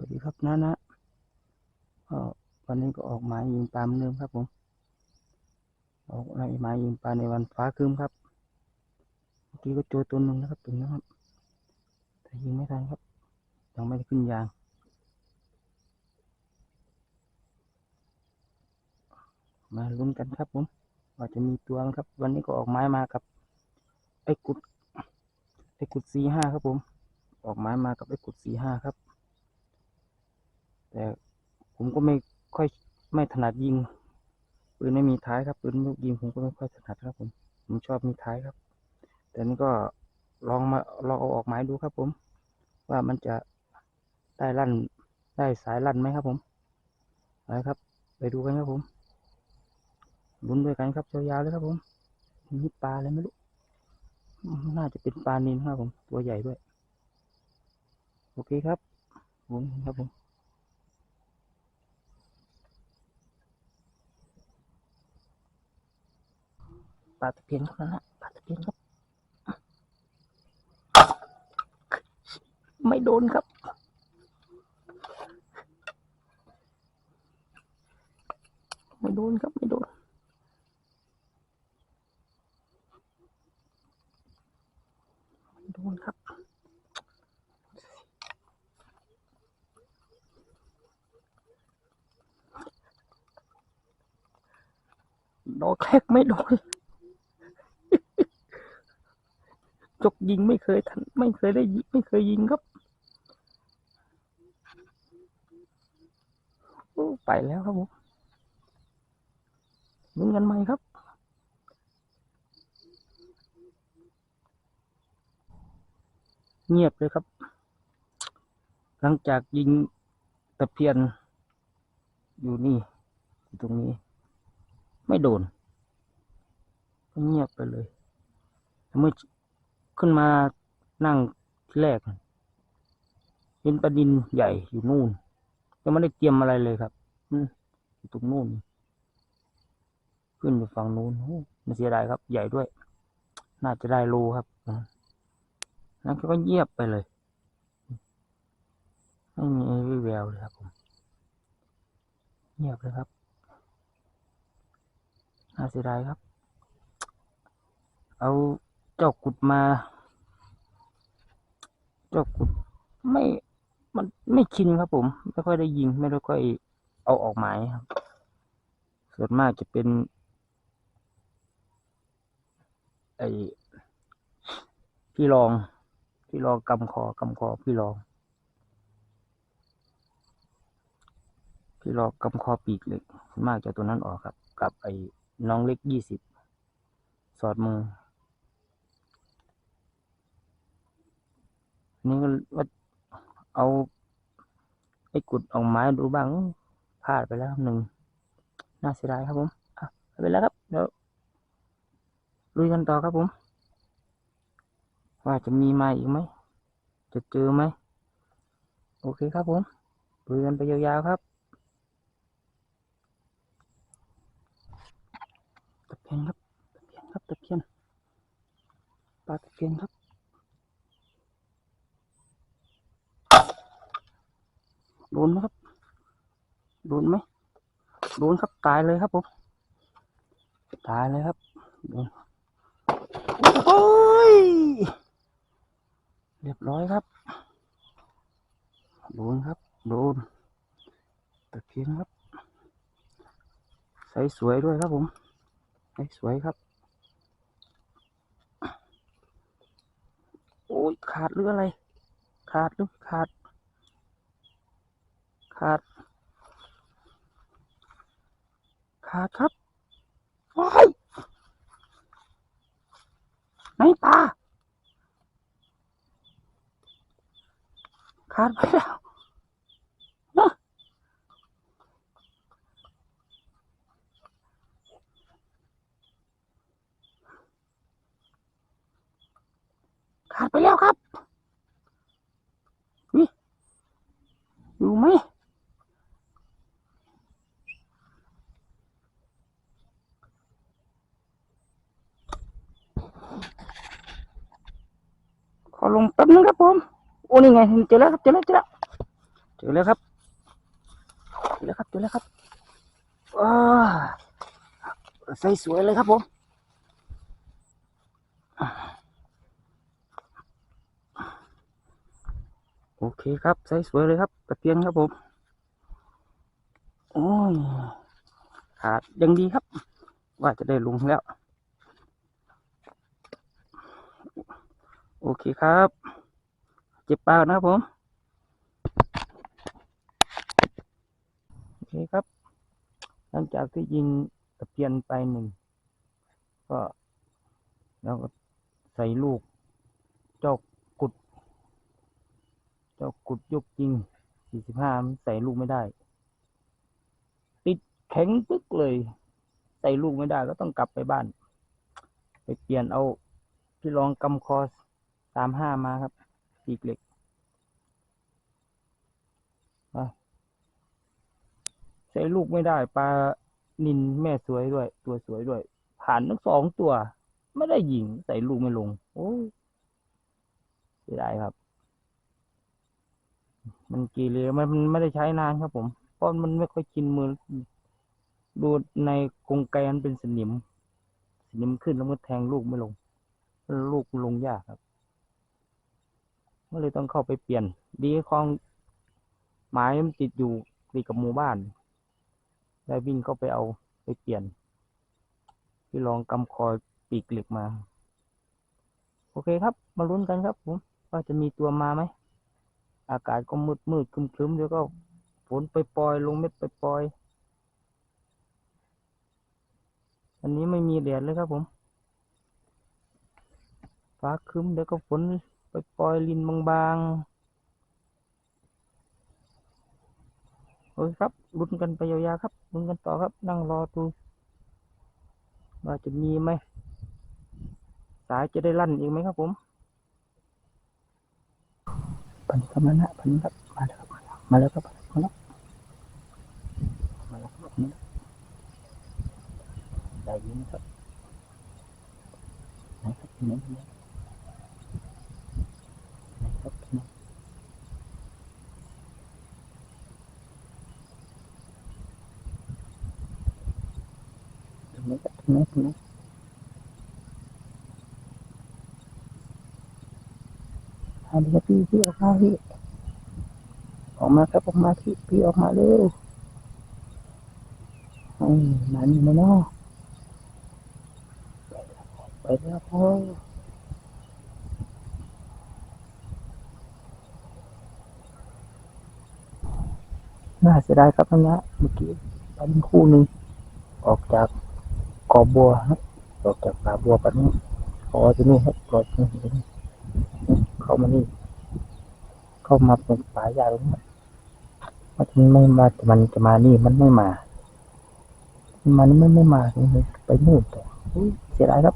วัสดีครับนะนะก็วันนี้ก็ออกหมายยิงปลาเหมือนเดิมครับผม ออกหมายยิงปลาในวันฟ้าครึ้มครับ เมื่อกี้ก็เจอตัวหนึ่งนะครับตัวนี้ครับ แต่ยิงไม่ทันครับ ยังไม่ได้ขึ้นยาง มาลุ้นกันครับผม ว่าจะมีตัวครับ วันนี้ก็ออกไม้มากับ ไอ้กุด ไอ้กุดสี่ห้าครับผม ออกไม้มากับไอ้กุดสี่ห้าครับ แต่ผมก็ไม่ค่อยไม่ถนัดยิงปืนไม่มีท้ายครับปืนลูกยิงผมก็ไม่ค่อยถนัดครับ ผม ผมชอบมีท้ายครับ แต่นี่ก็ลองมาลองเอาออกไม้ดูครับ ผม ว่ามันจะได้ลั่นได้สายลั่นไหมครับ ผมไปครับ ไปดูกันครับผมลุ้นด้วยกันครับยาวๆเลยครับ ผมนี่ปลาอะไรไม่รู้น่าจะเป็นปลานินครับผมตัวใหญ่ด้วย โอเคครับผมครับผม ปลาตะเพียนครับนะปลาตะเพียนครับ ไม่โดนครับ ไม่โดนครับ ไม่โดนไม่โดนครับดอกแรกไม่โดน จกยิงไม่เคยทันไม่เคยได้ยิงไม่เคยยิงครับไปแล้วครับผมยิงกันไหมครับ เงียบเลยครับ หลังจากยิงตะเพียน อยู่นี่อยู่ตรงนี้ ไม่โดน เงียบไปเลยเมื่อ ขึ้นมานั่งที่แรกเห็นประดินใหญ่อยู่นู่นยังไม่ได้เตรียมอะไรเลยครับอืมอยู่ตรงนู่น ขึ้นอยู่ฝั่งนู้นโอ้ไม่เสียดายครับ ใหญ่ด้วย น่าจะได้โลครับอืมแล้วก็เงียบไปเลยไม่มีวี่แววเลยครับผมเงียบเลยครับน่าเสียดายครับ เอา เจ้ากุดมา เจ้ากุดไม่ มันไม่ชินครับผม ไม่ค่อยได้ยิง ไม่ค่อยเอาออกหมายครับ ส่วนมากจะเป็น ไอพี่รอง พี่รองกำคอกำคอพี่รอง พี่รองกำคอปีกเล็ก มากจะตัวนั้นออกครับ กับไอ้น้องเล็กยี่สิบสอดมือ นี่ก็ว่าเอาไอ้กุดออกไม้ดูบ้างพลาดไปแล้วหนึ่งน่าเสียดายครับผมอะไป็นไรครับเดี๋ยวลุยกันต่อครับผม ว่าจะมีมาอีกไหมจะเจอไหมโอเคครับผมลุยกันไปยาวๆครับตะเพียนครับตะเพียนครับตะเพียนปลาตะเพียนครับ โดนไหมครับ โดนไหม โดนครับตายเลยครับผมตายเลยครับโอ้ยเรียบร้อยครับโดนครับโดนตะเพียนครับ ใสสวยด้วยครับผมใสสวยครับ โอ้ยขาดหรืออะไร ขาดหรือขาด ขาด ขาดครับว้ายไหนปลาขาดไปแล้วนะขาดไปแล้วครับนี่อยู่ไหม ลงแป๊บนึงครับผมโอ้นี่ไงเจอแล้วครับเจอแล้วเจอแล้วเจอแล้วครับเจอแล้วครับเจอแล้วครับว้าใส่สวยเลยครับผมโอเคครับใส่สวยเลยครับตะเพียนครับผมโอ้ยขาดยังดีครับ ว่าจะได้ลงแล้ว โอเคครับเจ็บปากนะครับผม โอเคครับ หลังจากที่ยิงตะเพียนไปหนึ่ง ก็เราก็ใส่ลูก เจ้ากุด เจ้ากุดยกจริง 45มันใส่ลูกไม่ได้ ติดแข็งปึ๊กเลย ใส่ลูกไม่ได้ก็ต้องกลับไปบ้าน ไปเปลี่ยนเอาพี่รองกำคอ สามห้ามาครับปีกเหล็กใส่ลูกไม่ได้ปลานินแม่สวยด้วย ตัวสวยด้วย ผ่านทั้งสองตัว ไม่ได้ยิงใส่ลูกไม่ลง โอ้ยเสียดายครับ มันกีเรมันมันไม่ได้ใช้นานครับผมเพราะมันไม่ค่อยชินมือดูในกรงไกมันเป็นสนิม สนิมขึ้นแล้วมันแทงลูกไม่ลง ลูกลงยากครับ ก็เลยต้องเข้าไปเปลี่ยน ดีของไม้มันติดอยู่ติดกับหมู่บ้านได้วิ่งเข้าไปเอาไปเปลี่ยนที่ลองกำคอปีกเหล็กมา โอเคครับ มาลุ้นกันครับผมว่าจะมีตัวมาไหม อากาศก็มืดมืดครึมครึมๆเดี๋ยวก็ฝนไปปล่อยลงเม็ดไปปล่อย อันนี้ไม่มีแดดเลยครับผม ฟ้าครึมเดี๋ยวก็ฝน ปปล่อยลินบางๆ โอเคครับลุ้นกันไปยาวๆครับลุ้นกันต่อครับ นั่งรอดูว่าจะมีไหม สายจะได้ลั่นอีกไหมครับผมพันครับมานะพันครับมาแล้วครับมาแล้วครับมาแล้วมาแล้วครับมาแล้วได้ยินครับไหนครับไหนไหน ครับตรง นี้ครับตรงนี้ตรงนี้อันนี้พี่พี่ออกมาพี่ออกมาครับออกมาพี่พี่ออกมาเร็วอืมมานี่มาเนาะไปแล้วพ่อน่าเสียดายครับนะเมื่อกี้ปเป็นคู่หนึ่งออกจาก กอบัวครับออกจากป่าบัวปันนี้พอจะนี่ครับปลอดนี่เห็นไหมเข้ามานี่ เข้ามาเป็นป่าใหญ่ตรงนี้มันไม่มามันจะมานี่มันไม่มา มันไม่ไม่มาไปนู่นต่ออุ๊ยเสียดายครับ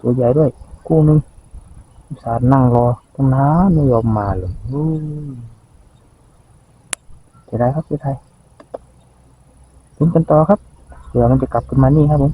ตัวใหญ่ด้วยคู่หนึ่งสารนั่งรอตั้งนานไม่ยอมมาเลยเสียดายครับเสียดายลุ้นกันต่อครับ เผื่อมันจะกลับขึ้นมานี่ครับผม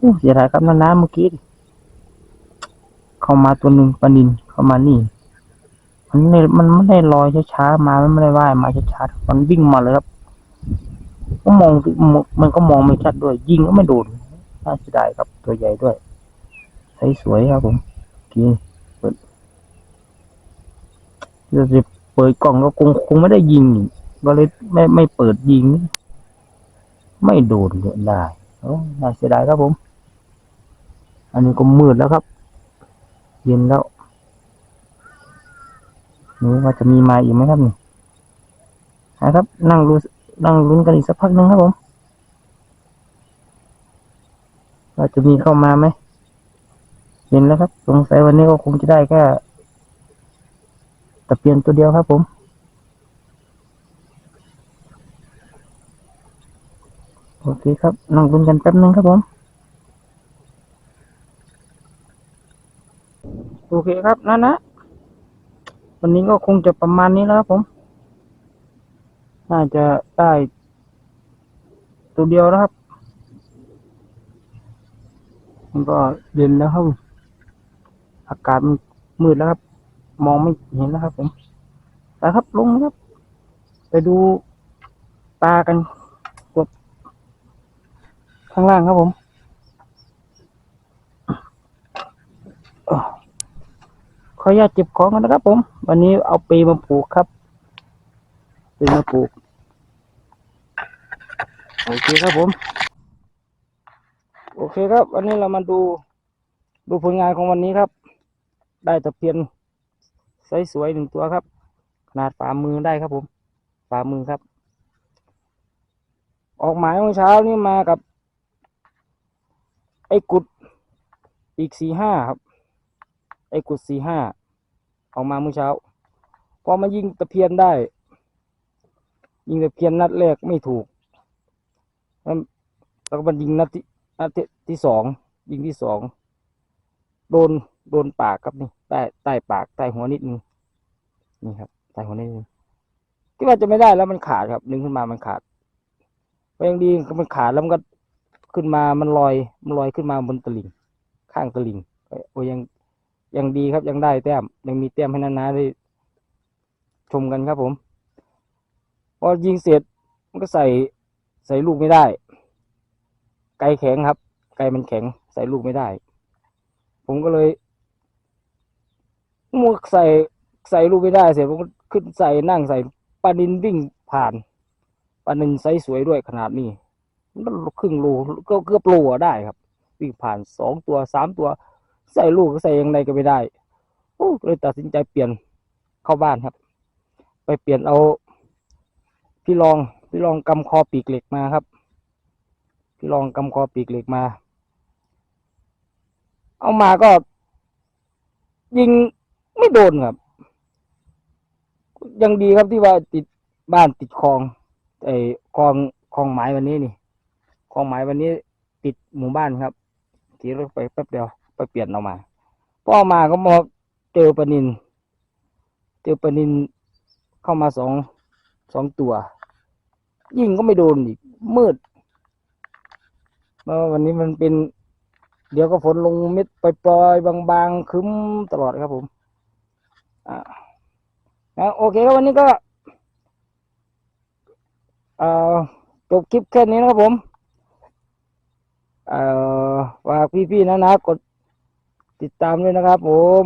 อู้เสียดายครับน้ำน้ำเมื่อกี้เข้ามาตัวหนึ่งปลานินเข้ามานี่ มันไม่มันไม่ได้ลอยช้าๆมามันไม่ได้ว่ายมาช้าๆมันวิ่งมาเลยครับก็มองมันก็มองไม่ชัดด้วย ยิงก็ไม่โดนน่าเสียดายครับตัวใหญ่ด้วยใสสวยครับผมกิน จะจะเปิดกล่องก็คงคงไม่ได้ยิงก็เลยไม่ไม่เปิดยิง ไม่โดนเลยได้โอ้น่าเสียดายครับผม อันนี้ก็มืดแล้วครับ เย็นแล้วนี่ว่าจะมีมาอีกไหมครับนี่นะครับ นั่งรู้นั่งลุ้นกันอีกสักพักหนึงครับผมว่าจะมีเข้ามาไหมเห็นแล้วครับ สงสัยวันนี้ก็คงจะได้แค่ ตะเพียนตัวเดียวครับผมโอเคครับนั่งลุ้นกันแป๊บนึงครับผมโอเคครับนั่นนะวันนี้ก็คงจะประมาณนี้แล้วครับผม น่าจะได้ ตัวเดียวนะครับมันก็เย็นแล้วครับ อากาศมันมืดแล้วครับ มองไม่เห็นแล้วครับผมไปครับลงครับ ไปดูปลากันกดข้างล่างครับผมขออนุญาตเก็บของกันนะครับผม วันนี้เอาปีมาปลูกครับปีมาปลูก โอเคครับผม โอเคครับ วันนี้เรามาดูดูผลงานของวันนี้ครับ ได้ตะเพียน สวยๆหนึ่งตัวครับ ขนาดฝ่ามือได้ครับผมฝ่ามือครับ ออกหมายเมื่อเช้านี่มากับ ไอ้กุดอีกสี่ห้าครับ ไอ้กุดสี่ห้าออกมาเมื่อเช้าพอมายิงตะเพียนได้ ยิงตะเพียนนัดแรกไม่ถูกแล้วแล้วก็มันยิงนัดที่นัดที่ที่สองยิงที่สองโดน โดนปากครับนี่ใต้ใต้ปากใต้หัวนิดนึงนี่ครับใต้หัวนิดนึงคิดว่าจะไม่ได้แล้วมันขาดครับดึงขึ้นมามันขาดก็ยังดีมันขาดแล้วมันก็ขึ้นมามันลอยมันลอยขึ้นมาบนตลิ่งข้างตลิ่งโอ้ยังยังดีครับยังได้แต้มยังมีแต้มให้นานาได้ชมกันครับผมพอยิงเสร็จมันก็ใส่ใส่ลูกไม่ได้ ไกลแข็งครับ ไกลมันแข็งใส่ลูกไม่ได้ ผมก็เลย มวกใส่ใส่ลูกไม่ได้เสร็จผมก็ขึ้นใส่นั่งใส่ปลานินวิ่งผ่านปลานินไซส์สวยด้วยขนาดนี้มันครึ่งโลก็เกือบโลได้ครับ วิ่งผ่านสองตัวสามตัว ใส่ลูกก็ใส่ยังไงก็ไม่ได้โอ้เลยตัดสินใจเปลี่ยนเข้าบ้านครับ ไปเปลี่ยนเอาพี่ลองพี่ลองกำคอปีกเหล็กมาครับพี่ลองกำคอปีกเหล็กมา เอามาก็ ยิง ไม่โดนครับ ยังดีครับที่ว่าติดบ้านติดคลองไอ้คลองคลองหมายวันนี้นี่คลองหมายวันนี้ ติดหมู่บ้านครับขี่รถไปแป๊บเดียวไปเปลี่ยนเอามาพอเอมาก็มาเจอปนิน เจอปนินเข้ามาสองสองตัว ยิ่งก็ไม่โดนอีกมืดมื่อวันนี้มันเป็น เดี๋ยวก็ฝนลงเม็ดปล่อยๆบางๆคึ้มตลอดครับผม นะโอเคครับวันนี้ก็อ่อจบคลิปแค่นี้นะครับผมอ่อฝากพี่ๆนะนะกดติดตามด้วยนะครับ ผม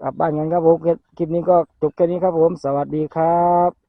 กลับบ้านกันครับผมคลิปนี้ก็จบแค่นี้ครับผม สวัสดีครับ